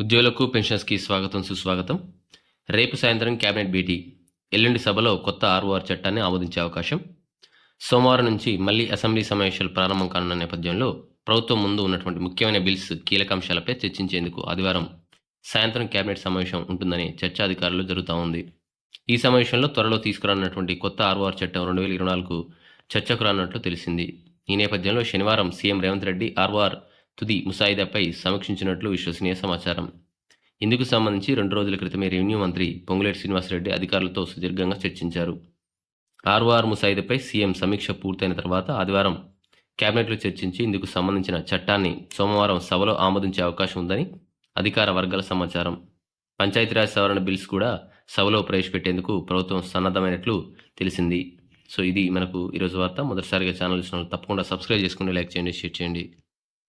ఉద్యోగులకు పెన్షన్స్కి స్వాగతం సుస్వాగతం. రేపు సాయంత్రం కేబినెట్ భేటీ. ఎల్లుండి సభలో కొత్త ఆర్ఓఆర్ చట్టాన్ని ఆమోదించే అవకాశం. సోమవారం నుంచి మళ్ళీ అసెంబ్లీ సమావేశాలు ప్రారంభం కానున్న నేపథ్యంలో ప్రభుత్వం ముందు ఉన్నటువంటి ముఖ్యమైన బిల్స్ కీలక అంశాలపై చర్చించేందుకు ఆదివారం సాయంత్రం కేబినెట్ సమావేశం ఉంటుందని చర్చాధికారులు జరుగుతూ ఉంది. ఈ సమావేశంలో త్వరలో తీసుకురానున్నటువంటి కొత్త ఆర్ఓఆర్ చట్టం రెండు వేల ఇరవై నాలుగు చర్చకు రానున్నట్లు తెలిసింది. ఈ నేపథ్యంలో శనివారం సీఎం రేవంత్ రెడ్డి ఆర్ఓఆర్ తుది ముసాయిదాపై సమీక్షించినట్లు విశ్వసనీయ సమాచారం. ఇందుకు సంబంధించి రెండు రోజుల క్రితమే రెవెన్యూ మంత్రి పొంగులేటి శ్రీనివాసరెడ్డి అధికారులతో సుదీర్ఘంగా చర్చించారు. ఆర్ఓఆర్ ముసాయిదాపై సీఎం సమీక్ష పూర్తయిన తర్వాత ఆదివారం కేబినెట్లో చర్చించి ఇందుకు సంబంధించిన చట్టాన్ని సోమవారం సభలో ఆమోదించే అవకాశం ఉందని అధికార వర్గాల సమాచారం. పంచాయతీరాజ్ సవరణ బిల్స్ కూడా సభలో ప్రవేశపెట్టేందుకు ప్రభుత్వం సన్నద్ధమైనట్లు తెలిసింది. సో ఇది మనకు ఈరోజు వార్త. మొదటిసారిగా ఛానల్ ఇచ్చిన తప్పకుండా సబ్స్క్రైబ్ చేసుకుని లైక్ చేయండి షేర్ చేయండి.